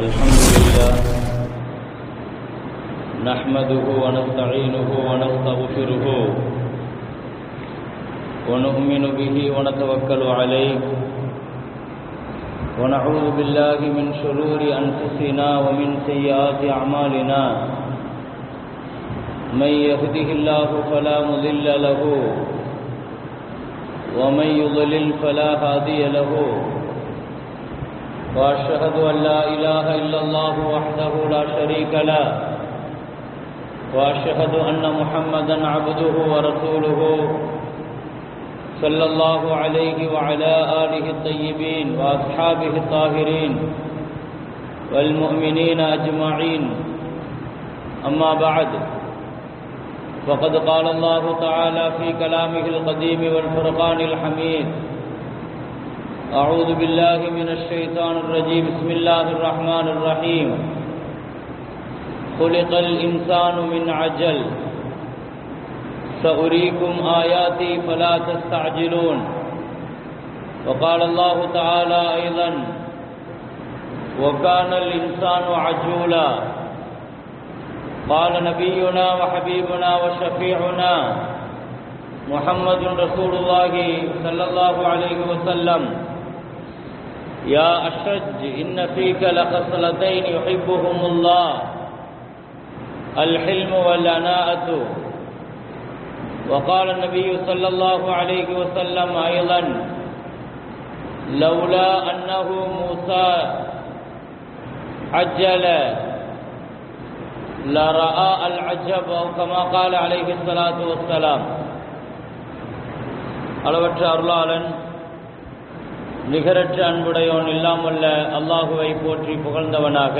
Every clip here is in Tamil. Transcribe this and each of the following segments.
الحمد لله نحمده ونستعينه ونستغفره ونؤمن به ونتوكل عليه. ونعوذ بالله من شرور أنفسنا ومن سيئات أعمالنا. من يهده الله فلا مضل له، ومن يضلل فلا هادي له. وأشهد أن لا إله إلا الله وحده لا شريك له. وأشهد أن محمدا عبده ورسوله صلى الله عليه وعلى آله الطيبين وأصحابه الطاهرين والمؤمنين أجمعين. أما بعد فقد قال الله تعالى في كلامه القديم والفرقان الحميد أعوذ بالله من الشيطان الرجيم. بسم الله الرحمن الرحيم. خلق الإنسان من عجل. سأريكم آياتي فلا تستعجلون. وقال الله تعالى أيضا وكان الإنسان عجولا. قال نبينا وحبيبنا وشفيعنا محمد رسول الله صلى الله عليه وسلم يا أشج إن فيك لخصلتين يحبهم الله الحلم والأناءة وقال النبي صلى الله عليه وسلم أيضا لولا أنه موسى عجل لرأى العجب أو كما قال عليه الصلاة والسلام அளவற்ற அருளாளன் நிகரற்ற அன்புடையோன் இல்லாமல்ல அல்லாஹுவை போற்றி புகழ்ந்தவனாக.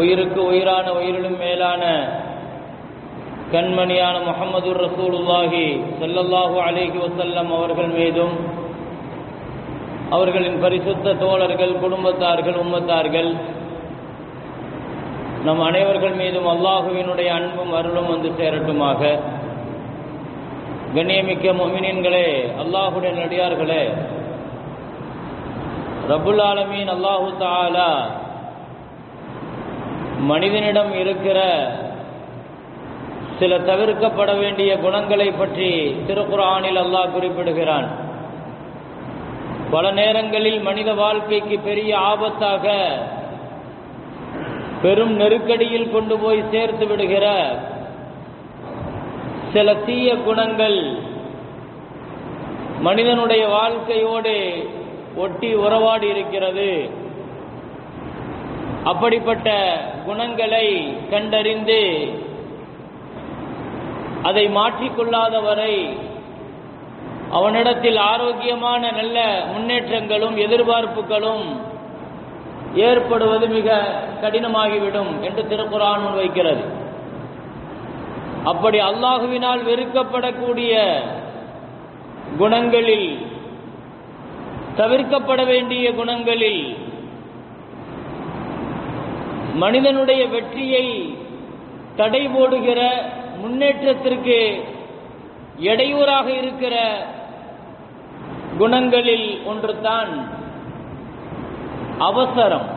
உயிருக்கு உயிரான உயிரிலும் மேலான கண்மணியான முகமது ரசூலுல்லாஹி சல்லல்லாஹு அலேஹி வசல்லம் அவர்கள் மீதும் அவர்களின் பரிசுத்த தோழர்கள் குடும்பத்தார்கள் உம்மத்தார்கள் நம் அனைவர்கள் மீதும் அல்லாஹுவினுடைய அன்பும் அருளும் வந்து சேரட்டுமாக. கண்ணியமிக்க மொமினின்களே அல்லாஹுடைய நடிகார்களே. ரபுல் ஆலமீன் அல்லாஹு தாலா மனிதனிடம் இருக்கிற சில தவிர்க்கப்பட வேண்டிய குணங்களை பற்றி திருக்குறானில் அல்லாஹ் குறிப்பிடுகிறான். பல நேரங்களில் மனித வாழ்க்கைக்கு பெரிய ஆபத்தாக பெரும் நெருக்கடியில் கொண்டு போய் சேர்த்து விடுகிற சில தீய குணங்கள் மனிதனுடைய வாழ்க்கையோடு ஒட்டி உறவாடி இருக்கிறது. அப்படிப்பட்ட குணங்களை கண்டறிந்து அதை மாற்றிக்கொள்ளாதவரை அவனிடத்தில் ஆரோக்கியமான நல்ல முன்னேற்றங்களும் எதிர்பார்ப்புகளும் ஏற்படுவது மிக கடினமாகிவிடும் என்று திருக்குறான் வைக்கிறது. அப்படி அல்லாஹுவினால் வெறுக்கப்படக்கூடிய குணங்களில் தவிர்க்கப்பட வேண்டிய குணங்களில் மனிதனுடைய வெற்றியை தடை போடுகிற முன்னேற்றத்திற்கு இடையூறாக இருக்கிற குணங்களில் ஒன்றுதான் அவசரம்.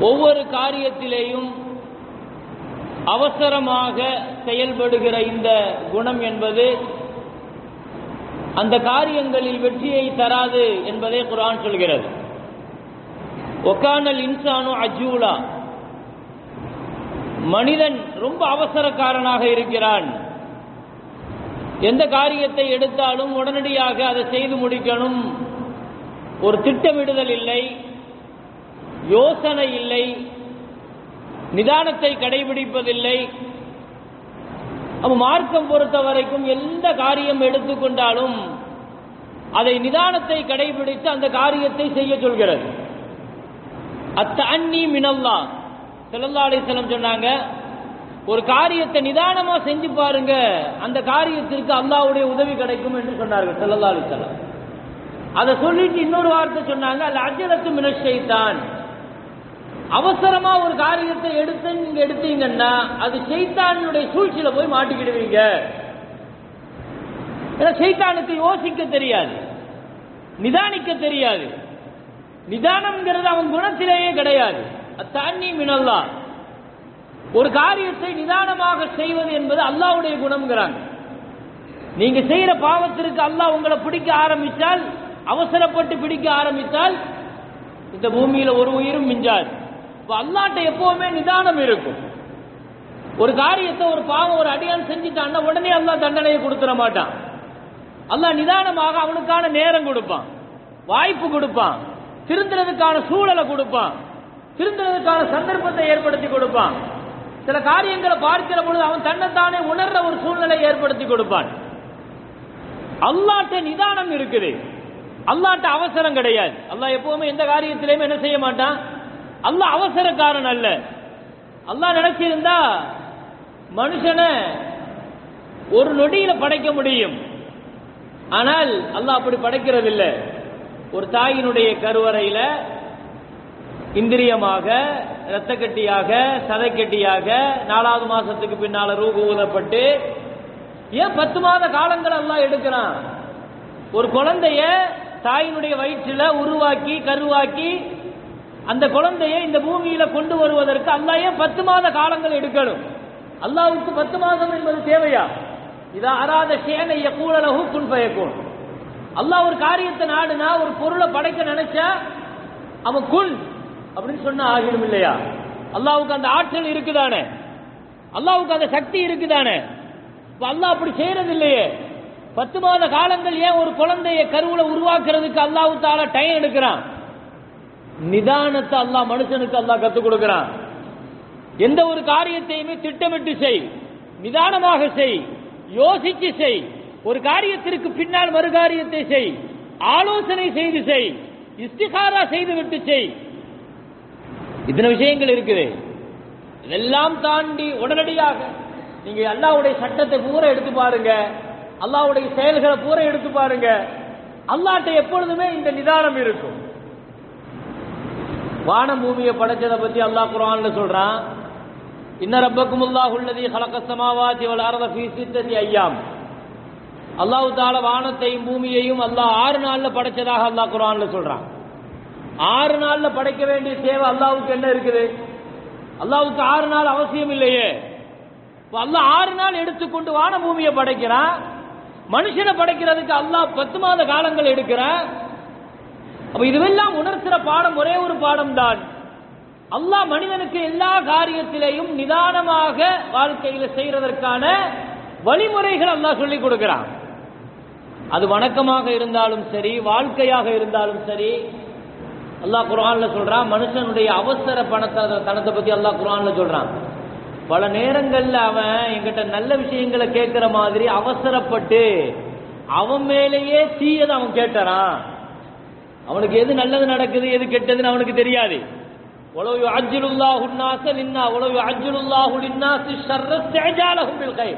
ஒவ்வொரு காரியத்திலேயும் அவசரமாக செயல்படுகிற இந்த குணம் என்பது அந்த காரியங்களில் வெற்றியை தராது என்பதை குரான் சொல்கிறது. ஒக்கானல் இன்சானு அஜூலா. மனிதன் ரொம்ப அவசரக்காரனாக இருக்கிறான். எந்த காரியத்தை எடுத்தாலும் உடனடியாக அதை செய்து முடிக்கணும். ஒரு திட்டமிடுதல் இல்லை. யோசனை இல்லை. நிதானத்தை கடைபிடிப்பதில்லை. அப்ப மார்க்கம் பொறுத்த வரைக்கும் எந்த காரியம் எடுத்துக்கொண்டாலும் அதை நிதானத்தை கடைபிடித்து அந்த காரியத்தை செய்ய சொல்கிறது. அத்த அன்னி மினல்லா செல்லல்லா அலிசலம் சொன்னாங்க ஒரு காரியத்தை நிதானமா செஞ்சு பாருங்க அந்த காரியத்திற்கு அல்லாவுடைய உதவி கிடைக்கும் என்று சொன்னார்கள் செல்லல்லா அலிசலம் அதை சொல்லிட்டு இன்னொரு வார்த்தை சொன்னாங்க அல்ல அஜலத்து மினஷைத்தான் அவசரமா ஒரு காரியத்தை எடுத்து நீங்க எடுத்தீங்கன்னா அது சைத்தானுடைய சூழ்ச்சியில போய் மாட்டிக்கிடுவீங்க. ஏன்னா சைத்தானுக்கு யோசிக்க தெரியாது. நிதானிக்க தெரியாது. நிதானம்ங்கிறது அவன் குணத்திலேயே கிடையாது. அத்தண்ணி மினல்லா. ஒரு காரியத்தை நிதானமாக செய்வது என்பது அல்லாவுடைய குணம்ங்கிறாங்க. நீங்க செய்யற பாவத்திற்கு அல்லாஹ் உங்களை பிடிக்க ஆரம்பித்தால் அவசரப்பட்டு பிடிக்க ஆரம்பித்தால் இந்த பூமியில ஒரு உயிரும் மிஞ்சாது. இப்ப அல்லாட்ட எப்பவுமே நிதானம் இருக்கும். ஒரு காரியத்தை ஒரு பாவம் ஒரு அடியான் செஞ்சுட்டான்னா உடனே அல்லா தண்டனையை கொடுத்துட மாட்டான். அல்லா நிதானமாக அவனுக்கான நேரம் கொடுப்பான். வாய்ப்பு கொடுப்பான். திருந்துறதுக்கான சூழலை கொடுப்பான். திருந்துறதுக்கான சந்தர்ப்பத்தை ஏற்படுத்தி கொடுப்பான். சில காரியங்களை பார்க்கிற பொழுது அவன் தன்னைத்தானே உணர்ற ஒரு சூழ்நிலை ஏற்படுத்தி கொடுப்பான். அல்லாட்ட நிதானம் இருக்குது. அல்லாட்ட அவசரம் கிடையாது. அல்லாஹ் எப்பவுமே எந்த காரியத்திலையுமே என்ன செய்ய மாட்டான்? அல்லாஹ் அவசரக்காரன் அல்ல. அல்லாஹ் நினைச்சிருந்தா மனுஷனை ஒரு நொடியில படைக்க முடியும். ஆனால் அல்லாஹ் அப்படி படைக்கிறதில்லை. ஒரு தாயினுடைய கருவறையில இந்திரியமாக இரத்தக்கட்டியாக சதைக்கட்டியாக நாலாவது மாசத்துக்கு பின்னால ரூபு ஊதப்பட்டு ஏன் பத்து மாத காலங்கள் எல்லாம் எடுக்கிறான்? ஒரு குழந்தைய தாயினுடைய வயிற்றுல உருவாக்கி கருவாக்கி அந்த குழந்தையை இந்த பூமியில கொண்டு வருவதற்கு அல்லா ஏன் பத்து மாத காலங்கள் எடுக்கணும். அல்லாவுக்கு பத்து மாதம் என்பது தேவையா? இது அராத சேனைய கூழலகு குன் பயக்கும் அல்லாஹ் ஒரு காரியத்தை நாடுனா ஒரு பொருளை படைக்க நினைச்சா அவன் குன் அப்படின்னு சொன்னா ஆகிடும் இல்லையா? அல்லாவுக்கு அந்த ஆற்றல் இருக்குதானே? அல்லாவுக்கு அந்த சக்தி இருக்குதானே? இப்ப அல்லாஹ் அப்படி செய்யறது இல்லையே பத்து மாத காலங்கள் ஏன் ஒரு குழந்தைய கருவுல உருவாக்குறதுக்கு அல்லாஹ் தால டைம் எடுக்கிறான்? நிதானத்தை அல்லாஹ் மனுஷனுக்கு அல்லாஹ் கத்துக் கொடுக்கிறான். எந்த ஒரு காரியத்தையுமே திட்டமிட்டு செய் நிதானமாக செய் யோசிச்சு செய் ஒரு காரியத்திற்கு பின்னால் மறு காரியத்தை செய் ஆலோசனை செய்து செய் இஸ்திகாரா செய்து விட்டு செய். இத்தனை விஷயங்கள் இருக்குது. இதெல்லாம் தாண்டி உடனடியாக நீங்க அல்லாவுடைய சட்டத்தை பூரா எடுத்து பாருங்க. அல்லாவுடைய செயல்களை பூரா எடுத்து பாருங்க. அல்லாட்ட எப்பொழுதுமே இந்த நிதானம் இருக்கும். வான பூமியை படைச்சதை பத்தி அல்லாஹ் குரான்ல சொல்றான். இன்ன ரப்பக்கும் அல்லாஹ் உள்ளதி ஹலக சமாவாதி வல் அர்த ஃபீ ஐயாம். அல்லாஹ் தால வானத்தையும் பூமியையும் அல்லாஹ் ஆறு நாள்ல படைச்சதாக அல்லாஹ் குரான்ல சொல்றான். ஆறு நாள்ல படைக்க வேண்டிய தேவை அல்லாஹ்வுக்கு என்ன இருக்குது? அல்லாஹ்வுக்கு ஆறு நாள் அவசியம் இல்லையே. அல்லாஹ் ஆறு நாள் எடுத்துக்கொண்டு வான பூமியை படைக்கிறான். மனுஷனை படைக்கிறதுக்கு அல்லாஹ் பத்து மாத காலங்கள் எடுக்கிறான். அப்ப இதுவெல்லாம் உணர்த்துற பாடம் ஒரே ஒரு பாடம் தான் அல்லாஹ் மனிதனுக்கு எல்லா காரியத்திலையும் நிதானமாக வாழ்க்கையில செய்யறதற்கான வழிமுறைகள் அல்லாஹ் சொல்லிக் கொடுக்கிறான். அது வணக்கமாக இருந்தாலும் சரி வாழ்க்கையாக இருந்தாலும் சரி அல்லாஹ் குரான்ல சொல்றான் மனுஷனுடைய அவசர பணத்தை தனத்தை பத்தி அல்லாஹ் குரான்ல சொல்றான். பல நேரங்கள்ல அவன் எங்கிட்ட நல்ல விஷயங்களை கேட்கிற மாதிரி அவசரப்பட்டு அவன் மேலேயே தீயதை அவன் கேட்டாரான் அவனுக்கு எது நல்லது நடக்குது எது கெட்டதுன்னு அவனுக்கு தெரியாது. உளவு அஜ்ஜுலுல்லாஹு நாச நின்னா உளவு அஜ்ஜுலுல்லாஹு லின்னாசி ஷர்ர இஸ்திஜாலஹும் பில்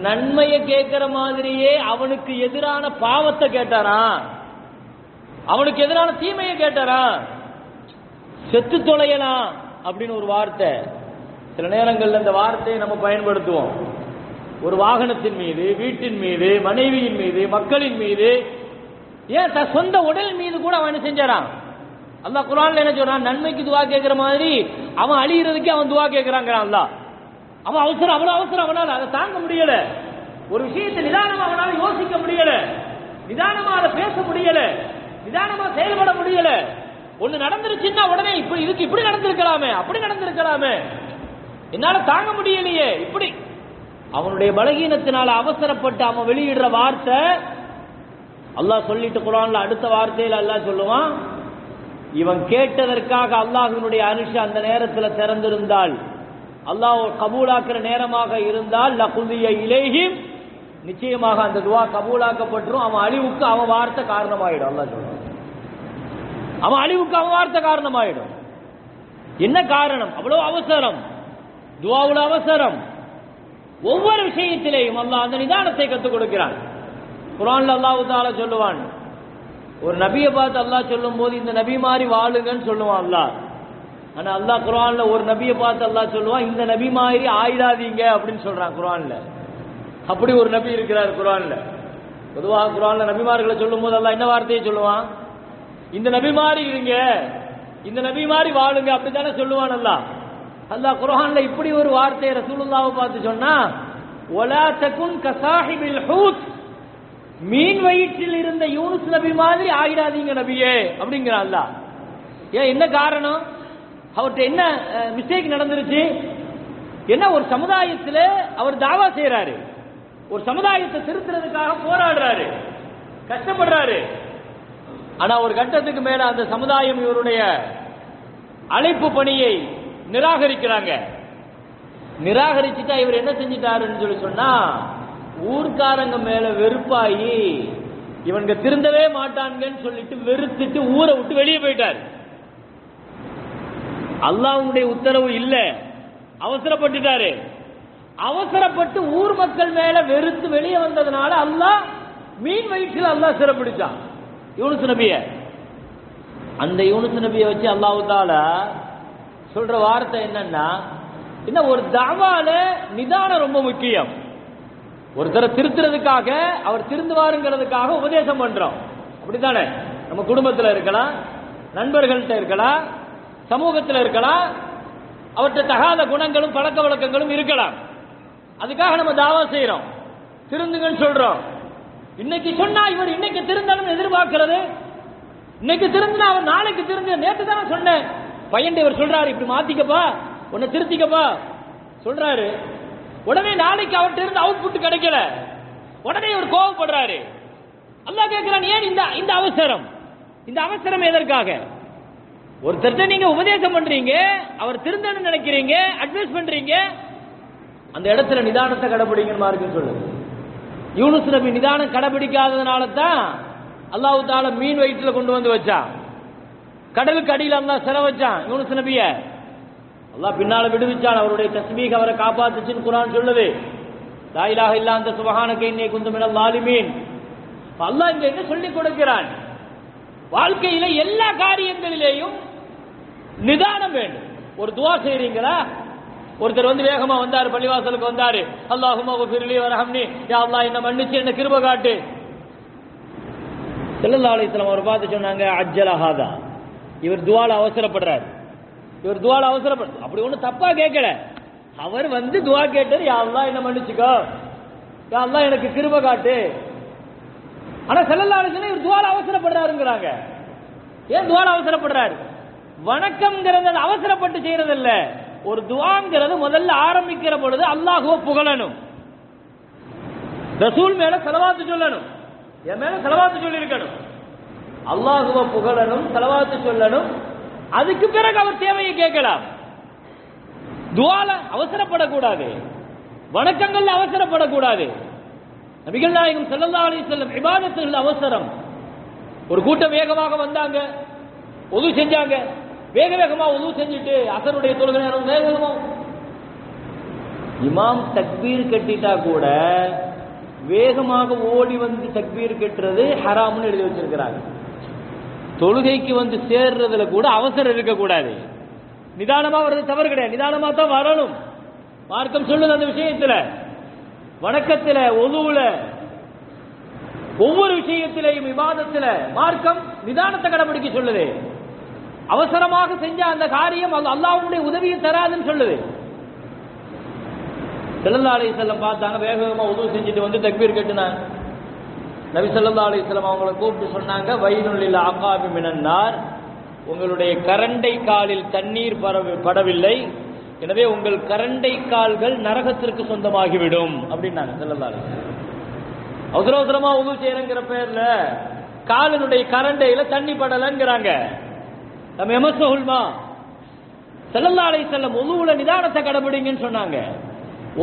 நன்மையை கேட்கிற மாதிரியே அவனுக்கு எதிரான பாவத்தை கேட்டாராம் அவனுக்கு எதிரான தீமையை கேட்டாரா? செத்து தொலையலாம் அப்படின்னு ஒரு வார்த்தை. சில நேரங்களில் இந்த வார்த்தையை நம்ம பயன்படுத்துவோம். ஒரு வாகனத்தின் மீது வீட்டின் மீது மனைவியின் மீது மக்களின் மீது ஏன் தன் சொந்த உடல் மீது கூட அவன் என்ன செஞ்சாரான் அல்லாஹ் குரான்ல என்ன சொல்றான்? நன்மைக்கு துவா கேட்கிற மாதிரி அவன் அழியிறதுக்கு அவன் துவா கேட்கிறாங்கிறான் அல்லாஹ். அவன் அவசரம் அவ்வளவு அவசரம் அவனால. அதை தாங்க முடியல. ஒரு விஷயத்தை நிதானமா அவனால யோசிக்க முடியல. நிதானமா அதை பேச முடியல. நிதானமா செயல்பட முடியல. ஒண்ணு நடந்துருச்சுன்னா உடனே இப்படி இதுக்கு இப்படி நடந்திருக்கலாமே அப்படி நடந்திருக்கலாமே. என்னால தாங்க முடியலையே இப்படி. அவனுடைய பலகீனத்தினால அவசரப்பட்டு அவன் வெளியிடுற வார்த்தை அல்லாஹ் சொல்லிட்டு குரான்ல அடுத்த வார்த்தையில அல்லாஹ் சொல்லுவான் இவன் கேட்டதற்காக அல்லாஹினுடைய அனுஷ அந்த நேரத்தில் திறந்திருந்தால் அல்லாஹ் கபூலாக்குற நேரமாக இருந்தால் லகுதிய இலேஹிம். நிச்சயமாக அந்த துவா கபூலாக்கப்பட்டுரும். அவன் அழிவுக்கு அவன் வார்த்தை காரணமாயிடும் அல்லா சொல்றான் அவன் அழிவுக்கு அவன் வார்த்தை காரணமாயிடும். என்ன காரணம்? அவ்வளவு அவசரம். துவாவுல அவசரம். ஒவ்வொரு விஷயத்திலேயும் அல்லாஹ் அந்த நிதானத்தை கற்றுக் கொடுக்கிறான். குரான்ல அல்லாஹு தாலா சொல்லுவான். ஒரு நபியை பார்த்து அல்லாஹ் சொல்லும் போது இந்த நபி மாதிரி வாழுங்கன்னு சொல்லுவான் அல்லாஹ். ஆனா அல்லாஹ் குரான்ல ஒரு நபியை பார்த்து அல்லாஹ் சொல்லுவான் இந்த நபி மாதிரி ஆயிடாதீங்க அப்படின்னு சொல்றான் குரான்ல. அப்படி ஒரு நபி இருக்கிறார் குரான்ல. பொதுவாக குரான்ல நபிமார்களை சொல்லும் போது அல்லாஹ் என்ன வார்த்தையை சொல்லுவான்? இந்த நபி மாதிரி இருங்க இந்த நபி மாதிரி வாழுங்க அப்படித்தானே சொல்லுவான் அல்லாஹ். அல்லாஹ் குர்ஆன்ல இப்படி ஒரு வார்த்தையை ரசூலுல்லாவை பார்த்து சொன்னா ஒலா தகுன் கசாஹிபில் ஹூத் மீன் வயிற்றில் இருந்த யூனுஸ் நபி மாதிரி ஆயிடாதீங்க நபியே அப்படிங்கிறான் ஏன் என்ன காரணம்? அவர்கிட்ட என்ன மிஸ்டேக் நடந்துருச்சு? என்ன ஒரு சமுதாயத்தில் அவர் தாவா செய்யறாரு ஒரு சமுதாயத்தை திருத்துறதுக்காக போராடுறாரு. கஷ்டப்படுறாரு. ஆனா ஒரு கட்டத்துக்கு மேல அந்த சமுதாயம் இவருடைய அழைப்பு பணியை நிராகரிக்கிறாங்க. நிராகரிச்சுட்டா இவர் என்ன செஞ்சிட்டாருன்னு சொல்லி சொன்னா ஊர்க்காரங்க மேல வெறுப்பாயி இவனுங்க திருந்தவே மாட்டான்கன்னு சொல்லிட்டு வெறுத்துட்டு ஊரை விட்டு வெளியே போயிட்டார். அல்லாவுடைய உத்தரவு இல்ல. அவசரப்பட்டுட்டாரு. அவசரப்பட்டு ஊர் மக்கள் மேல வெறுத்து வெளியே வந்ததுனால அல்லாஹ் மீன் வயிற்றில் அல்லாஹ் சிறப்பிடிச்சான். யூனுஸ் நபிய. அந்த யூனுஸ் நபியை வச்சு அல்லாஹ் தாலா சொல்ற வார்த்தை என்னன்னா என்ன ஒரு தாவால நிதானம் ரொம்ப முக்கியம். ஒருத்தரை திருத்துறதுக்காக அவர் திருந்துவாருங்கிறதுக்காக உபதேசம் பண்றோம். அப்படித்தானே? நம்ம குடும்பத்தில் இருக்கலாம் நண்பர்கள்ட்ட இருக்கலாம் சமூகத்தில் இருக்கலாம் அவற்றை தகாத குணங்களும் பழக்க வழக்கங்களும் இருக்கலாம். அதுக்காக நம்ம தாவா செய்யறோம் திருந்துங்கன்னு சொல்றோம். இன்னைக்கு சொன்னா இவர் இன்னைக்கு திருந்தணும் எதிர்பார்க்கிறது. இன்னைக்கு திருந்தினா அவர் நாளைக்கு திருந்து நேற்று தானே சொன்னேன். பையன் இவர் சொல்றாரு இப்படி மாத்திக்கப்பா உன்னை திருத்திக்கப்பா. சொல்றாரு உடனே நாளைக்கு அவர்கிட்ட இருந்து அவுட்புட் கிடைக்கல. உடனே இவர் கோவப்படுறாரு. அல்லாஹ் கேட்கிறான் ஏன் இந்த இந்த அவசரம்? இந்த அவசரம் எதற்காக? ஒருத்தர்கிட்ட நீங்க உபதேசம் பண்றீங்க அவர் திருந்தன்னு நினைக்கிறீங்க அட்வைஸ் பண்றீங்க அந்த இடத்துல நிதானத்தை கடைபிடிங்கன்னு மார்க்கு சொல்லுங்க. யூனுஸ் நபி நிதானம் கடைபிடிக்காததுனால தான் அல்லாஹு தால மீன் வயிற்றுல கொண்டு வந்து வச்சான். கடலுக்கு அடியில் அந்த சில வச்சான் யூனுஸ் நபியை. அல்லாஹ் பின்னால விடுவிச்சான். அவருடைய தஸ்மீக் அவரை காப்பாத்துச்சுன்னு குரான் சொல்லுது. தாயிலாக இலாஹ இல்லா அந்த சுபஹானக இன்னை குந்து மினல் லாலிமீன் அல்லாஹ் இங்க என்ன சொல்லி கொடுக்கிறான்? வாழ்க்கையில எல்லா காரியங்களிலேயும் நிதானம் வேண்டும். ஒரு துவா செய்றீங்களா? ஒருத்தர் வந்து வேகமா வந்தாரு பள்ளிவாசலுக்கு வந்தாரு. அல்லாஹுமா பிரிலி வரஹம்னி. யா அல்லாஹ் என்ன மன்னிச்சு என்ன கிருப காட்டு. ஸல்லல்லாஹு அலைஹி வஸல்லம் அவர் பார்த்து சொன்னாங்க அஜ்ஜலஹாதா. இவர் துவால அவசரப்படுறாரு. இவர் துவால அவசரப்படுது அப்படி ஒண்ணு தப்பா கேட்கல. அவர் வந்து துவா கேட்டார் யா என்ன மன்னிச்சுக்கோ. யா எனக்கு கிருப காட்டு. ஆனா ஸல்லல்லாஹு அலைஹி இவர் துவால அவசரப்படுறாருங்கிறாங்க. ஏன் துவால அவசரப்படுறாரு? வணக்கம்ங்கிறது அவசரப்பட்டு செய்யறது இல்ல ஒரு துவாங்கிறது முதல்ல ஆரம்பிக்கிற பொழுது அல்லாஹுவ புகழணும். ரசூல் மேல செலவாத்து சொல்லணும். என் மேல செலவாத்து சொல்லி இருக்கணும் அல்லாஹுவ புகழனும் செலவாத்து சொல்லணும். அதுக்கு பிறகு அவர் தேவையை கேட்கலாம். துவால அவசரப்படக்கூடாது. வணக்கங்கள்ல அவசரப்படக்கூடாது. நபிகள் நாயகம் ஸல்லல்லாஹு அலி வஸல்லம் விவாதத்துகள் அவசரம். ஒரு கூட்டம் வேகமாக வந்தாங்க. உது செஞ்சாங்க. வேக வேகமா உது செஞ்சுட்டு அசருடைய தொழுகை நேரம் வேக வேகமா இமாம் தக்பீர் கட்டிட்டா கூட வேகமாக ஓடி வந்து தக்பீர் கட்டுறது ஹராம்னு எழுதி வச்சிருக்கிறாங்க. தொழுகைக்கு வந்து சேர்றதுல கூட அவசரம் இருக்கக்கூடாது நிதானமா வர்றது தவறு கிடையாது. நிதானமா தான் வரணும் மார்க்கம் சொல்லுது அந்த விஷயத்துல. வணக்கத்துல ஒதுவுல ஒவ்வொரு விஷயத்திலையும் விவாதத்துல மார்க்கம் நிதானத்தை கடைபிடிக்க சொல்லுது. அவசரமாக செஞ்ச அந்த காரியம் அது அல்லாவுடைய உதவியை தராதுன்னு சொல்லுது. ஸல்லல்லாஹு செல்லம் பார்த்தாங்க வேக வேகமா உதவு செஞ்சுட்டு வந்து தக்பீர் கட்டுனாங்க. நபிசல்லா அலிஸ்லாம் அவங்களை கூப்பிட்டு சொன்னாங்க வைனுல்லில் ஆகாபி மினன்னார். உங்களுடைய கரண்டை காலில் தண்ணீர் படவில்லை. எனவே உங்கள் கரண்டை கால்கள் நரகத்திற்கு சொந்தமாகிவிடும். அப்படின்னாங்க ஸல்லல்லாஹு அவசர அவசரமா உதவு செய்யறங்கிற பேர்ல காலினுடைய கரண்டையில தண்ணி படலங்கிறாங்க. நம்ம எமசகுல்மா செல்லல்லா அலை செல்லம் ஒதுவுல நிதானத்தை கடைபிடிங்கன்னு சொன்னாங்க.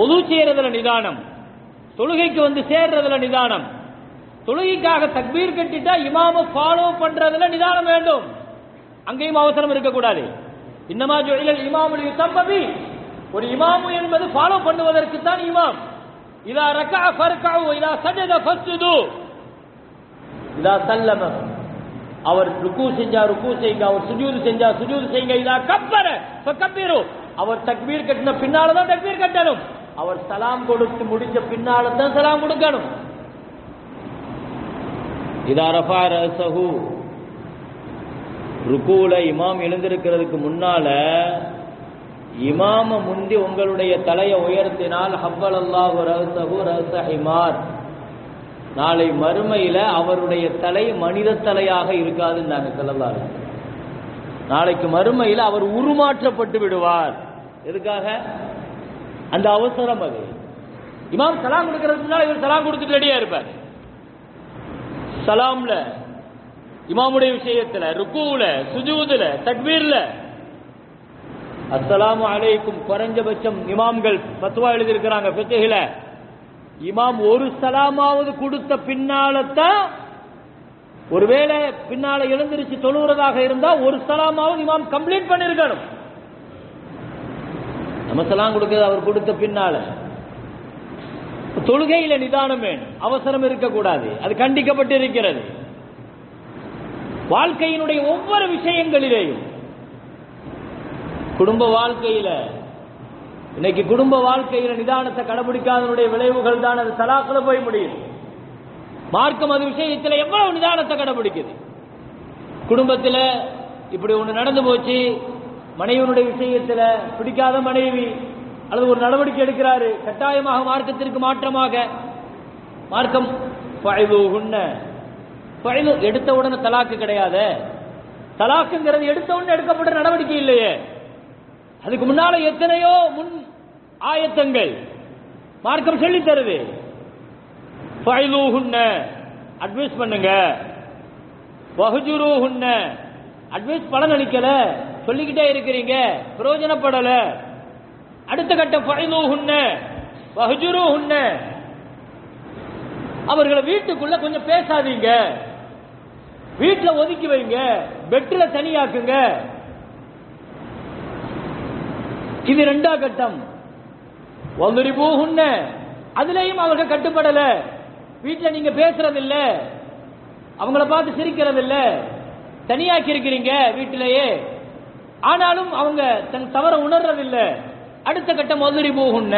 ஒது செய்யறதுல நிதானம் தொழுகைக்கு வந்து சேர்றதுல நிதானம் தொழுகைக்காக தக்பீர் கட்டிட்டா இமாம ஃபாலோ பண்றதுல நிதானம் வேண்டும். அங்கேயும் அவசரம் இருக்கக்கூடாது. இன்னமா ஜுஇலல் இமாமுல் யுத்தம்பி ஒரு இமாமு என்பது ஃபாலோ பண்ணுவதற்கு தான் இமாம். இதா ரக்கா ஃபர்கஉ இதா சஜத ஃபஸ்ஜுது. இதா சல்லம. அவர் ருக்கு செஞ்சா ருக்கு செய்யுங்க அவர் சுஜூது செஞ்சா சுஜூது செய்யுங்க இதா கப்பர. கப்பீரு. அவர் தக்பீர் கட்டின பின்னால தான் தக்பீர் கட்டணும். அவர் சலாம் கொடுத்து முடிஞ்ச பின்னால தான் சலாம் கொடுக்கணும். இதா ரஃபா ரசகு ருக்குல இமாம் எழுந்திருக்கிறதுக்கு முன்னால இமாம முந்தி உங்களுடைய தலையை உயர்த்தினால் ஹப்பல் அல்லாஹு ரஹசஹு ரஹச ஹிமார் நாளை மறுமையில அவருடைய தலை மனித தலையாக இருக்காதுன்னு நாங்கள் சொல்லலாரு நாளைக்கு மறுமையில் அவர் உருமாற்றப்பட்டு விடுவார். எதுக்காக? அந்த அவசரம் அது. இமாம் சலாம் கொடுக்கறதுக்கு இவர் சலாம் கொடுத்துட்டு ரெடியா இருப்பார். சலாம்ல இமாமுடைய விஷயத்துல ருக்குல சுஜூதுல தக்பீர்ல. அஸ்லாம் அலைக்கும் குறைஞ்சபட்சம் இமாம்கள் பத்துவா எழுதியிருக்கிறாங்க பிச்சைகள இமாம் ஒரு சலாமாவது கொடுத்த பின்னால்தான் ஒருவேளை பின்னால எழுந்திருச்சு தொழுகிறதாக இருந்தா ஒரு சலாமாவது இமாம் கம்ப்ளீட் பண்ணிருக்கணும். நம்ம சலாம் கொடுக்கிறது அவர் கொடுத்த பின்னால. தொழுகையில நிதானம் வேணும். அவசரம் இருக்கக்கூடாது. அது கண்டிக்கப்பட்டு இருக்கிறது வாழ்க்கையினுடைய ஒவ்வொரு விஷயங்களிலேயும் குடும்ப வாழ்க்கையில இன்னைக்கு குடும்ப வாழ்க்கையில நிதானத்தை கடைபிடிக்காதனுடைய விளைவுகள் தான் அது தலாக்குல போய் முடியும் மார்க்கம் அது விஷயத்துல எவ்வளவு நிதானத்தை கடைபிடிக்குது. குடும்பத்துல இப்படி ஒன்று நடந்து போச்சு மனைவியுடைய விஷயத்துல பிடிக்காத மனைவி அல்லது ஒரு நடவடிக்கை எடுக்கிறாரு கட்டாயமாக மார்க்கத்திற்கு மாற்றமாக. மார்க்கம் எடுத்த உடனே தலாக்கு கிடையாது. தலாக்குங்கிறது எடுத்த உடனே எடுக்கப்பட்ட நடவடிக்கை இல்லையே. அதுக்கு முன்னால எத்தனையோ முன் ஆயத்தங்கள் மார்க்கம் சொல்லி தருது. அட்வைஸ் பண்ணுங்க. வஹுஜுருஹுன்ன. அட்வைஸ் பலன் அளிக்கல சொல்லிக்கிட்டே இருக்கிறீங்க. பிரயோஜனப்படலை. அடுத்த கட்டம் ஃபைலுஹுன்ன வஹுஜுருஹுன்ன. அவர்களை வீட்டுக்குள்ள கொஞ்சம் பேசாதீங்க. வீட்டுல ஒதுக்கி வைங்க. பெட்ல தனியாக்குங்க. இது ரெண்டா கட்டம். ஒவ்வொரு பூகுன்ன அதுலயும் அவர்கள் கட்டுப்படல. வீட்டுல நீங்க பேசுறது இல்ல அவங்கள பார்த்து சிரிக்கிறது இல்ல தனியாக்கி இருக்கிறீங்க வீட்டிலேயே. ஆனாலும் அவங்க தன் தவற உணர்றதில்லை. அடுத்த கட்டம் ஒதுரி போகுன்ன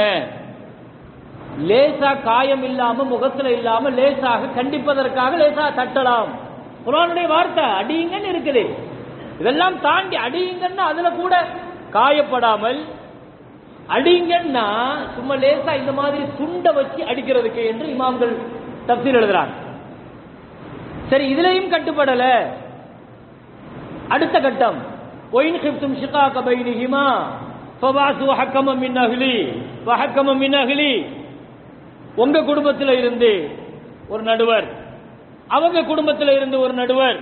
லேசா காயம் இல்லாம முகத்துல இல்லாம லேசாக கண்டிப்பதற்காக லேசா தட்டலாம். குரானுடைய வார்த்தை அடியுங்கன்னு இருக்குது. இதெல்லாம் தாண்டி அடியுங்கன்னா அதுல கூட காயப்படாமல் அடிங்கன்னா சும்மா லேசா இந்த மாதிரி துண்டை வச்சு அடிக்கிறதுக்கு என்று இமாம்கள் தப்சீல் எழுதுறாங்க. சரி இதுலயும் கட்டுப்படல. அடுத்த கட்டம். ஒயின் ஹிப்தும் ஷிகாக பைனிஹிமா. ஃபபாசு வஹக்கம மின் அகிலி வஹக்கம மின் அகிலி உங்க குடும்பத்தில் இருந்து ஒரு நடுவர். அவங்க குடும்பத்தில் இருந்து ஒரு நடுவர்.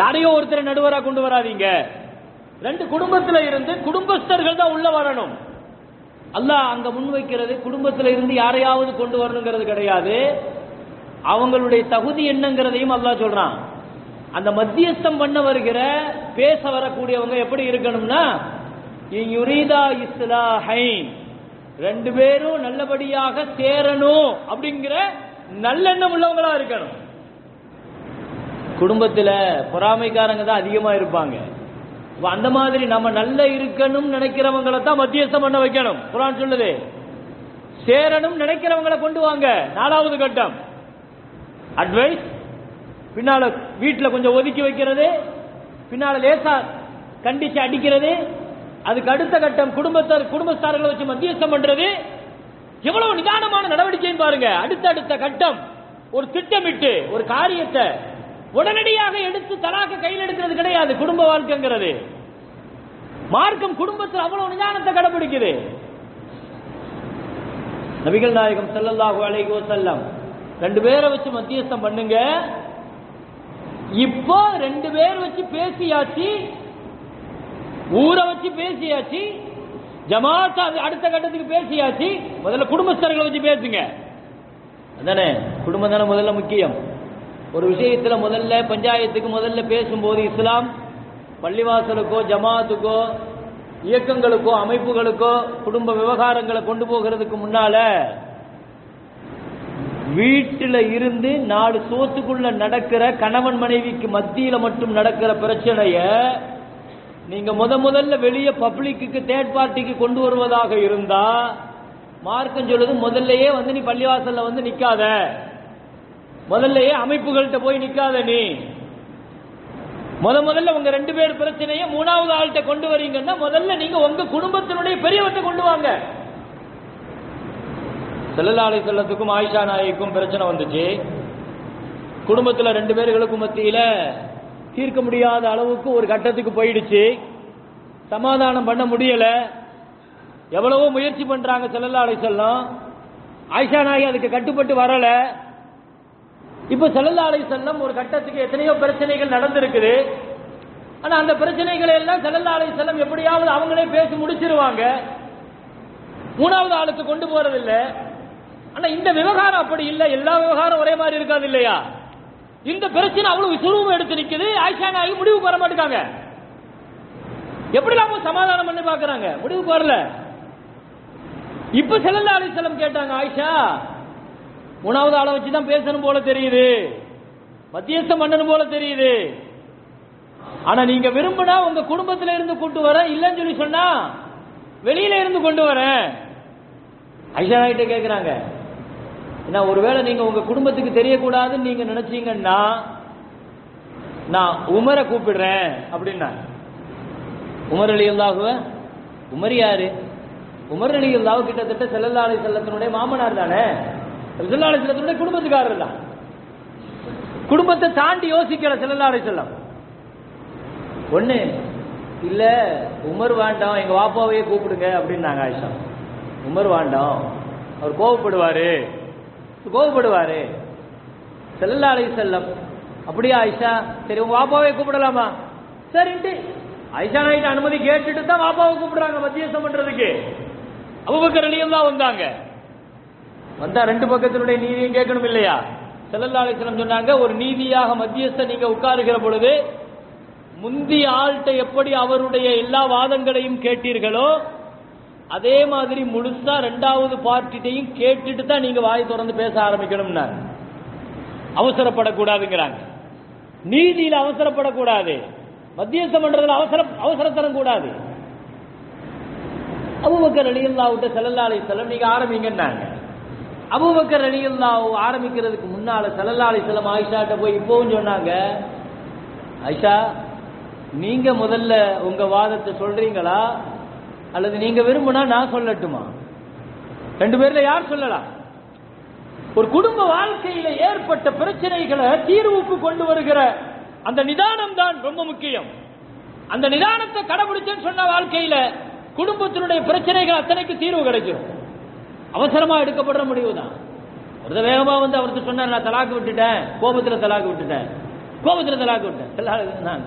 யாரையோ ஒருத்தர் நடுவராக கொண்டு வராதீங்க. ரெண்டு குடும்பத்தில் இருந்து குடும்பஸ்தர்கள் தான் உள்ள வரணும். அல்லாஹ் அங்க முன்வைக்கிறது குடும்பத்தில் இருந்து யாரையாவது கொண்டு வரணுங்கிறது கிடையாது. அவங்களுடைய தகுதி என்னங்கிறதையும் அல்லாஹ் சொல்றான். அந்த மத்தியஸ்தம் பண்ண வருகிற பேச வரக்கூடியவங்க எப்படி இருக்கணும்னா யுரீதா இஸ்லாஹைன். ரெண்டு பேரும் நல்லபடியாக சேரணும் அப்படிங்கிற நல்லெண்ணம் உள்ளவங்களா இருக்கணும். குடும்பத்துல பொறாமைக்காரங்க தான் அதிகமா இருப்பாங்க. அந்த மாதிரி நம்ம நல்ல இருக்கணும் நினைக்கிறவங்களை தான் மத்தியஸ்தம் பண்ண வைக்கணும். குரான் சொல்லுது சேரணும் நினைக்கிறவங்களை கொண்டு வாங்க. நாலாவது கட்டம். அட்வைஸ் பின்னால வீட்டில் கொஞ்சம் ஒதுக்கி வைக்கிறது பின்னால லேசா கண்டிச்சு அடிக்கிறது அதுக்கு அடுத்த கட்டம் குடும்பத்தார் குடும்பஸ்தாரர்களை வச்சு மத்தியஸ்தம் பண்றது. எவ்வளவு நிதானமான நடவடிக்கைன்னு பாருங்க. அடுத்தடுத்த கட்டம். ஒரு திட்டமிட்டு ஒரு காரியத்தை உடனடியாக எடுத்து தலாக்க கையில் எடுக்கிறது கிடையாது குடும்ப வாழ்க்கைங்கிறது. மார்க்கம் குடும்பத்தில் அவ்வளவு நிதானத்தை கடைபிடிக்குது. நபிகள் நாயகம் ஸல்லல்லாஹு அலைகோ செல்லம் ரெண்டு பேரை வச்சு மத்தியஸ்தம் பண்ணுங்க. இப்போ ரெண்டு பேர் வச்சு பேசியாச்சு ஊரை வச்சு பேசியாச்சு ஜமாத் அது அடுத்த கட்டத்துக்கு பேசியாச்சு முதல்ல குடும்பஸ்தர்களை வச்சு பேசுங்க. அதானே குடும்பம் தானே முதல்ல முக்கியம். ஒரு விஷயத்துல முதல்ல பஞ்சாயத்துக்கு முதல்ல பேசும்போது இஸ்லாம் பள்ளிவாசலுக்கோ ஜமாத்துக்கோ இயக்கங்களுக்கோ அமைப்புகளுக்கோ குடும்ப விவகாரங்களை கொண்டு போகிறதுக்கு முன்னால வீட்டில் இருந்து நாலு சோத்துக்குள்ள நடக்கிற கணவன் மனைவிக்கு மத்தியில மட்டும் நடக்கிற பிரச்சனையை நீங்க முத முதல்ல வெளியே பப்ளிக்கு தேர்ட் பார்ட்டிக்கு கொண்டு வருவதாக இருந்தா மார்க்கம் சொல்லுது முதல்லயே வந்து நீ பள்ளிவாசல்ல வந்து நிக்காத. முதல்லயே அமைப்புகள்கிட்ட போய் நிக்காத நீ. முத முதல்ல உங்க ரெண்டு பேர் பிரச்சனையை மூணாவது ஆள்கிட்ட கொண்டு வரீங்கன்னா முதல்ல நீங்க உங்க குடும்பத்தினுடைய பெரியவர்கிட்ட கொண்டு வாங்க. செல்லலாலை செல்லத்துக்கும் ஆயிஷா நாயக்கும் பிரச்சனை வந்துச்சு. குடும்பத்துல ரெண்டு பேர்களுக்கும் மத்தியில தீர்க்க முடியாத அளவுக்கு ஒரு கட்டத்துக்கு போயிடுச்சு. சமாதானம் பண்ண முடியல. எவ்வளவோ முயற்சி பண்றாங்க செல்லலாலை செல்லம் ஆயிஷா நாயி அதுக்கு கட்டுப்பட்டு வரல. இப்ப செல்லலாலை செல்லம் ஒரு கட்டத்துக்கு எத்தனையோ பிரச்சனைகள் நடந்திருக்குது. ஆனா அந்த பிரச்சனைகளை எல்லாம் செல்லலாலை செல்லம் எப்படியாவது அவங்களே பேசி முடிச்சிருவாங்க. மூணாவது ஆளுக்கு கொண்டு போறதில்லை. ஆனா இந்த விவகாரம் அப்படி இல்லை. எல்லா விவகாரம் ஒரே மாதிரி இருக்காது இல்லையா? இந்த பிரச்சனை அவ்வளவு சுருவம் எடுத்து நிக்குது. ஆயிஷா நாயகி முடிவுக்கு வர மாட்டேங்காங்க எப்படி அவங்க சமாதானம் பண்ணி பாக்குறாங்க முடிவுக்கு வரல. இப்ப செல்லல்லா அலிசலம் கேட்டாங்க ஆயிஷா மூணாவது ஆளை வச்சு தான் பேசணும் போல தெரியுது. மத்தியஸ்தம் பண்ணணும் போல தெரியுது. ஆனா நீங்க விரும்பினா உங்க குடும்பத்துல இருந்து கூட்டு வர இல்லைன்னு சொல்லி சொன்னா வெளியில இருந்து கொண்டு வரேன். ஐஷா நாயிட்ட கேக்குறாங்க. என்ன ஒருவேளை நீங்க உங்க குடும்பத்துக்கு தெரியக்கூடாதுன்னு நீங்க நினைச்சீங்கன்னா நான் உமரை கூப்பிடுறேன் அப்படின்னா உமர் அலி அல்லாஹுவ உமர் யாரு? உமர் அலி அல்லாஹ் கிட்டத்தட்ட செல்லல்லாலை செல்லத்தினுடைய மாமனார் தானே? செல்லல்லாலை செல்லத்தினுடைய குடும்பத்துக்காரர் தான். குடும்பத்தை தாண்டி யோசிக்கிற செல்லல்லாலை செல்லம் ஒண்ணு இல்ல உமர் வேண்டாம் எங்க வாப்பாவையே கூப்பிடுங்க அப்படின்னாங்க ஆயிஷா. உமர் வேண்டாம் அவர் கோவப்படுவாரு. கோவப்படுவாரு செல்லல்லாலை செல்லம் அப்படியா ஐஷா? சரி உங்க வாப்பாவே கூப்பிடலாமா? சரின்ட்டு ஐஷா நாயிட்ட அனுமதி கேட்டுட்டு தான் வாப்பாவை கூப்பிடுறாங்க மத்தியஸ்தம் பண்றதுக்கு. அபுபக்கர் தான் வந்தாங்க. வந்தா ரெண்டு பக்கத்தினுடைய நீதியும் கேட்கணும் இல்லையா? செல்லல்லா அலிஸ்லம் சொன்னாங்க ஒரு நீதியாக மத்தியஸ்த நீங்க உட்காருகிற பொழுது முந்தி ஆள்கிட்ட எப்படி அவருடைய எல்லா வாதங்களையும் கேட்டீர்களோ அதே மாதிரி முழுசா ரெண்டாவது பார்ட்டிட்டையும் கேட்டுட்டு தான் நீங்க வாய் திறந்து பேச ஆரம்பிக்கணும்னா அவசரப்படக்கூடாதுங்கிறாங்க. நீதியில அவசரப்படக்கூடாது. மத்தியஸ்தம் பண்றதுல அவசர அவசரத்தனம் கூடாது. அபுபக்கர் அலியல்லாவிட்ட செல்லல்லா அலி செல்லம் நீங்க ஆரம்பிங்கன்னாங்க. அபுபக்கர் அலியல்லா ஆரம்பிக்கிறதுக்கு முன்னால செல்லல்லா அலி செல்லம் ஆயிஷாட்ட போய் இப்பவும் சொன்னாங்க ஆயிஷா நீங்க முதல்ல உங்க வாதத்தை சொல்றீங்களா? அல்லது நீங்க விரும்பினா நான் சொல்லட்டுமா? ரெண்டு பேர்ல யார் சொல்லலாம்? ஒரு குடும்ப வாழ்க்கையில ஏற்பட்ட பிரச்சனைகளை தீர்வுக்கு கொண்டு வருகிற அந்த நிதானம் தான் ரொம்ப முக்கியம். அந்த நிதானத்தை கடைபிடிச்சேன்னு சொன்ன வாழ்க்கையில குடும்பத்தினுடைய பிரச்சனைகள் அத்தனைக்கு தீர்வு கிடைக்கும் அவசரமா எடுக்கப்படுற முடிவு தான் ஒரு வேகமா வந்து அவருக்கு சொன்னார் நான் தலாக்கு விட்டுட்டேன். கோபத்துல தலாக்கு விட்டுட்டேன். கோபத்துல தலாக்கு விட்டேன். நான்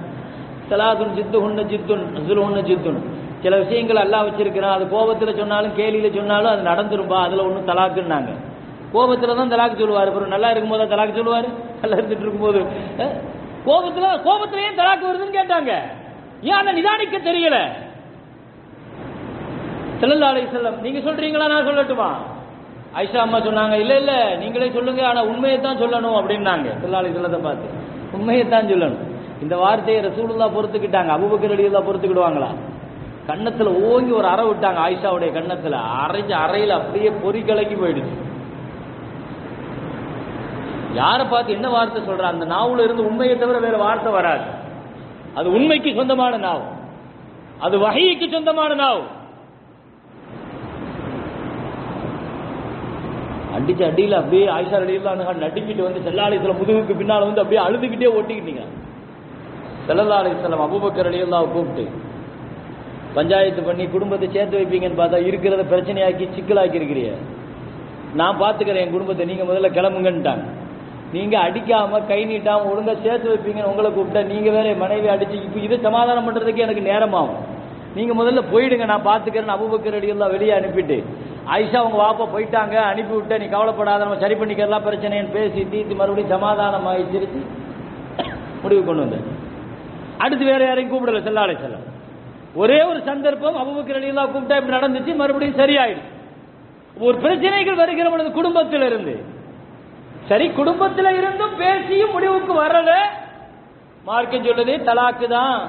தலாக்குன் ஜித்து உண்ண ஜித்துன் உண்ண ஜித்துன் சில விஷயங்கள் எல்லாம் வச்சிருக்கிறான். அது கோபத்தில் சொன்னாலும் கேலியில் சொன்னாலும் அது நடந்துரும்பா? அதில் ஒன்றும் தலாக்குன்னாங்க. கோபத்தில் தான் தலாக்கு சொல்லுவார். அப்புறம் நல்லா இருக்கும்போது தலாக்கு சொல்லுவார்? நல்லா இருந்துட்டு இருக்கும்போது கோபத்தில் கோபத்தில் ஏன் தலாக்கு வருதுன்னு கேட்டாங்க. ஏன் அந்த நிதானிக்க தெரியல? செல்லல்லா அலை செல்லம் நீங்க சொல்றீங்களா? நான் சொல்லட்டுமா? ஐஷா அம்மா சொன்னாங்க இல்ல இல்ல நீங்களே சொல்லுங்க. ஆனா உண்மையை தான் சொல்லணும் அப்படின்னாங்க. செல்லா அலை செல்லத்தை பார்த்து. உண்மையை தான் சொல்லணும். இந்த வார்த்தையை ரசூலுல்லா பொறுத்துக்கிட்டாங்க. அபுபக்கர் அலியெல்லாம் பொறுத்துக்கிடுவாங்களா? கன்னத்துல ஓங்கி ஒரு அறை விட்டாங்க ஆயிஷாவுடைய கன்னத்துல அரைஞ்ச அறையில அப்படியே பொறி கலக்கி போயிடுச்சு. யாரை பார்த்து என்ன வார்த்தை சொல்ற? அந்த நாவுல இருந்து உண்மையை தவிர வேற வார்த்தை வராது. அது உண்மைக்கு சொந்தமான நாவ். அது வகைக்கு சொந்தமான நாவ். அடிச்ச அடியில அப்படியே ஆயிஷா அடியில் நடுங்கிட்டு வந்து செல்லாலயத்துல முதுகுக்கு பின்னால வந்து அப்படியே அழுதுகிட்டே ஓட்டிக்கிட்டீங்க செல்லல்லா அலிஸ்லாம் அபுபக்கர் தான் கூப்பிட்டு பஞ்சாயத்து பண்ணி குடும்பத்தை சேர்த்து வைப்பீங்கன்னு பார்த்தா இருக்கிறத பிரச்சனையாக்கி சிக்கலாக்கி இருக்கிறீங்க நான் பார்த்துக்கிறேன் என் குடும்பத்தை. நீங்கள் முதல்ல கிளம்புங்கன்ட்டாங்க. நீங்கள் அடிக்காமல் கை நீட்டாமல் ஒழுங்காக சேர்த்து வைப்பீங்கன்னு உங்களை கூப்பிட்டா நீங்கள் வேற மனைவி அடிச்சு இப்போ இதை சமாதானம் பண்ணுறதுக்கு எனக்கு நேரமாகும். நீங்கள் முதல்ல போயிடுங்க. நான் பார்த்துக்கிறேன். அபுபக்கர் அடியெல்லாம் வெளியே அனுப்பிட்டு ஐஷா அவங்க வாப்பா போயிட்டாங்க. அனுப்பி விட்ட நீ கவலைப்படாத. நம்ம சரி பண்ணிக்கலாம் பிரச்சனைன்னு பேசி தீர்த்து மறுபடியும் சமாதானமாகி ஆகி முடிவு கொண்டு வந்தேன். அடுத்து வேற யாரையும் கூப்பிடல. செல்லாலை செல்லம் ஒரே ஒரு சந்தர்ப்பம் அபுபக்கர் அலியெல்லாம் கூப்பிட்டா இப்படி நடந்துச்சு மறுபடியும் சரியாயிடும் ஒரு பிரச்சனைகள் வருகிற பொழுது குடும்பத்தில் இருந்து சரி குடும்பத்தில் இருந்தும் பேசியும் முடிவுக்கு வரல. மார்க்கம் சொல்லுது தலாக்கு தான்.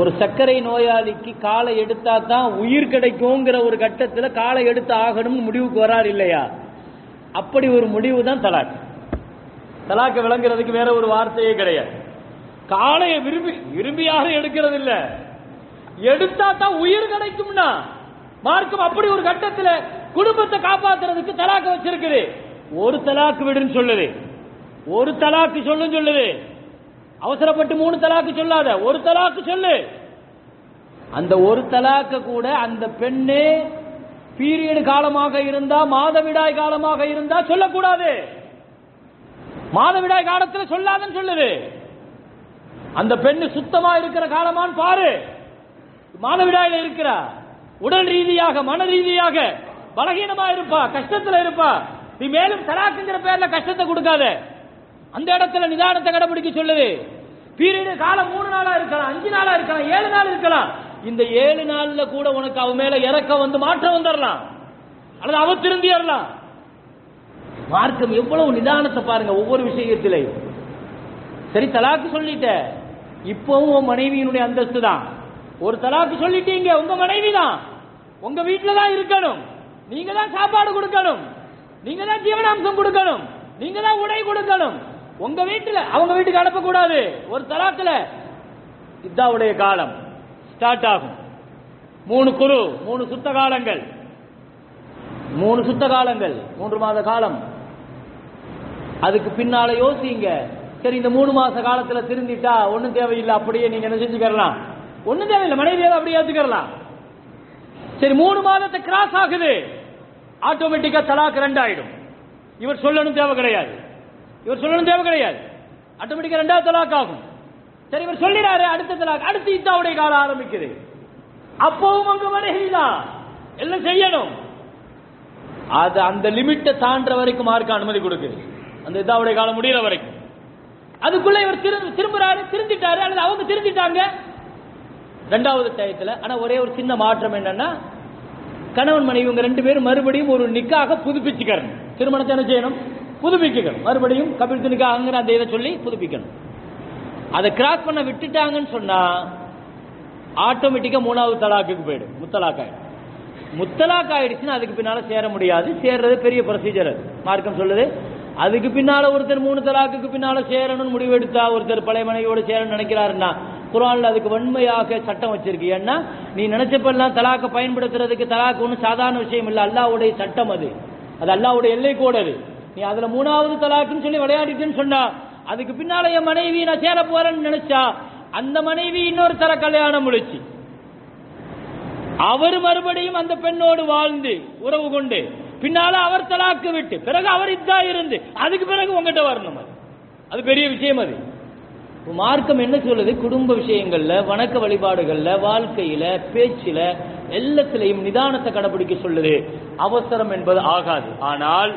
ஒரு சர்க்கரை நோயாளிக்கு காலை எடுத்தா தான் உயிர் கிடைக்குங்கிற ஒரு கட்டத்தில் காலை எடுத்து ஆகணும்னு முடிவுக்கு வரார் இல்லையா? அப்படி ஒரு முடிவு தான் தலாக் தலாக்கு விளங்குறதுக்கு வேற ஒரு வார்த்தையே கிடையாது. காளையை விரும்பி விரும்பி யாரும் எடுக்கிறது இல்ல எடுத்தா தான் உயிர் கிடைக்கும்னா மார்க்கம் அப்படி ஒரு கட்டத்துல குடும்பத்தை காப்பாத்துறதுக்கு தலாக்கு வச்சிருக்குது. ஒரு தலாக்கு விடுன்னு சொல்லுது. ஒரு தலாக்கு சொல்லுன்னு சொல்லுது. அவசரப்பட்டு மூணு தலாக்கு சொல்லாத. ஒரு தலாக்கு சொல்லு. அந்த ஒரு தலாக்க கூட அந்த பெண்ணே பீரியடு காலமாக இருந்தா மாதவிடாய் காலமாக இருந்தா சொல்லக்கூடாது. மாதவிடாய் காலத்தில் சொல்லாதன்னு சொல்லுது. அந்த பெண்ணு சுத்தமா இருக்கிற காலமான்னு பாரு. மாதவிடாயில இருக்கிறா. உடல் ரீதியாக மன ரீதியாக பலகீனமா இருப்பா கஷ்டத்துல இருப்பா. நீ மேலும் தலாக்குங்கிற பேர்ல கஷ்டத்தை கொடுக்காத. அந்த இடத்துல நிதானத்தை கடைபிடிக்க சொல்லுது. பீரியடு காலம் மூணு நாளா இருக்கலாம் அஞ்சு நாளா இருக்கலாம் ஏழு நாள் இருக்கலாம். இந்த ஏழு நாள்ல கூட உனக்கு அவன் மேல இறக்க வந்து மாற்றம் வந்துடலாம் அல்லது அவ திருந்திடலாம் மார்க்கம் எவ்வளவு நிதானத்தை பாருங்க ஒவ்வொரு விஷயத்திலே சரி தலாக்கு சொல்லிட்ட இப்பவும் உன் மனைவியினுடைய அந்தஸ்து தான். ஒரு தலாக்கு சொல்லிட்டீங்க உங்க மனைவி தான். உங்க வீட்டுல தான் இருக்கணும். நீங்க தான் சாப்பாடு கொடுக்கணும். நீங்க தான் ஜீவனாம்சம் கொடுக்கணும். நீங்க தான் உடை கொடுக்கணும். உங்க வீட்டுல அவங்க வீட்டுக்கு அனுப்பக்கூடாது. ஒரு தலாக்குல. இதாவுடைய காலம். ஸ்டார்ட் ஆகும். மூணு குரு மூணு சுத்த காலங்கள். மூணு சுத்த காலங்கள். மூன்று மாத காலம். அதுக்கு பின்னால யோசிங்க. சரி இந்த மூணு மாச காலத்துல திருந்திட்டா ஒண்ணும் தேவையில்லை அப்படியே நீங்க என்ன செஞ்சுக்கலாம் ஒண்ணும் தேவையில்லை மனைவியால அப்படியே ஏத்துக்கலாம் சரி மூணு மாதத்தை கிராஸ் ஆகுது. ஆட்டோமேட்டிக்கா தலாக் ரெண்டாயிடும். இவர் சொல்லணும் தேவை கிடையாது. இவர் சொல்லணும் தேவை கிடையாது. ஆட்டோமேட்டிக்கா ரெண்டாவது தலாக் ஆகும். சரி இவர் சொல்லிடாரு அடுத்த தலாக் அடுத்து இத்தாவுடைய காலம் ஆரம்பிக்குது. அப்பவும் அங்க மனைவி தான். எல்லாம் செய்யணும்? அது அந்த லிமிட்டை தாண்ட வரைக்கும் மார்க்க அனுமதி கொடுக்குது. அந்த இதாவுடைய காலம் முடிகிற வரைக்கும். அதுக்குள்ள இவர் திரும்புறாரு திருந்திட்டாரு அல்லது அவங்க திருந்திட்டாங்க. ரெண்டாவது டயத்துல ஆனா ஒரே ஒரு சின்ன மாற்றம் என்னன்னா கணவன் மனைவி இவங்க ரெண்டு பேரும் மறுபடியும் ஒரு நிக்காக புதுப்பிச்சுக்கணும். திருமணத்தை என்ன செய்யணும்? புதுப்பிக்கணும் மறுபடியும் கபில் நிக்காங்கிற அந்த இதை சொல்லி புதுப்பிக்கணும். அதை கிராஸ் பண்ண விட்டுட்டாங்கன்னு சொன்னா ஆட்டோமேட்டிக்கா மூணாவது தலாக்குக்கு போயிடும். முத்தலாக் ஆயிடும் முத்தலாக் ஆயிடுச்சுன்னா அதுக்கு பின்னால சேர முடியாது. சேர்றது பெரிய ப்ரொசீஜர் அது. மார்க்கம் சொல்லுது. அதுக்கு பின்னால ஒருத்தர் மூணு தலாக்குக்கு பின்னால சேரணும்னு முடிவெடுத்தா ஒருத்தர் பழைய மனைவியோட சேரணும்னு நினைக்கிறாருன்னா குரான்ல அதுக்கு வன்மையாக சட்டம் வச்சிருக்கு. ஏன்னா நீ நினைச்சப்பெல்லாம் தலாக்க பயன்படுத்துறதுக்கு தலாக்கு ஒன்றும் சாதாரண விஷயம் இல்லை. அல்லாவுடைய சட்டம் அது. அது அல்லாவுடைய எல்லை கோடு அது. நீ அதுல மூணாவது தலாக்குன்னு சொல்லி விளையாடிட்டுன்னு சொன்னா அதுக்கு பின்னால என் மனைவி நான் சேர போறேன்னு நினைச்சா அந்த மனைவி இன்னொரு தர கல்யாணம் முடிச்சு. அவர் மறுபடியும் அந்த பெண்ணோடு வாழ்ந்து உறவு கொண்டு பின்னால அவர் தலாக்கு விட்டு பிறகு அவர் இதா இருந்து அதுக்கு பிறகு உங்ககிட்ட வரணும் அது. அது பெரிய விஷயம் அது. மார்க்கம் என்ன சொல்லுது? குடும்ப விஷயங்கள்ல வணக்க வழிபாடுகள்ல வாழ்க்கையில பேச்சில எல்லாத்திலையும் நிதானத்தை கடைபிடிக்க சொல்லுது. அவசரம் என்பது ஆகாது. ஆனால்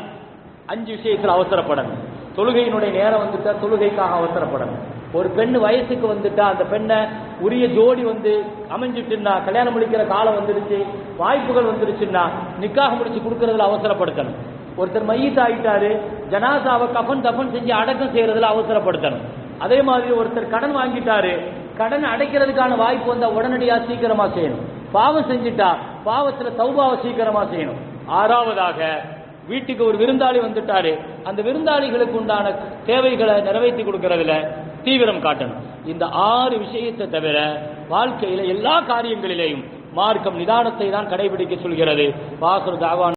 அஞ்சு விஷயத்தில் அவசரப்படணும். தொழுகையினுடைய நேரம் வந்துட்டா தொழுகைக்காக அவசரப்படணும். ஒரு பெண் வயசுக்கு வந்துட்டா அந்த பெண்ணை உரிய ஜோடி வந்து அமைஞ்சிட்டுன்னா கல்யாணம் முடிக்கிற காலம் வந்துருச்சு வாய்ப்புகள் வந்துருச்சுன்னா நிக்காக முடிச்சு கொடுக்கறதுல அவசரப்படுத்தணும். ஒருத்தர் மையத் ஆயிட்டாரு ஜனாசாவை கஃன் தஃபன் செஞ்சு அடக்கம் செய்யறதுல அவசரப்படுத்தணும். அதே மாதிரி ஒருத்தர் கடன் வாங்கிட்டாரு கடன் அடைக்கிறதுக்கான வாய்ப்பு வந்தா உடனடியா சீக்கிரமா செய்யணும். பாவம் செஞ்சுட்டா பாவத்துல தௌபாவை சீக்கிரமா செய்யணும். ஆறாவதாக வீட்டுக்கு ஒரு விருந்தாளி வந்துட்டாரு. அந்த விருந்தாளிகளுக்கு உண்டான தேவைகளை நிறைவேற்றி கொடுக்கறதுல தீவிரம் காட்டணும். இந்த ஆறு விஷயத்தை தவிர வாழ்க்கையில எல்லா காரியங்களிலேயும் மார்க்கம் நிதானத்தை தான் கடைபிடிக்க சொல்கிறது. வாசர் தாவான்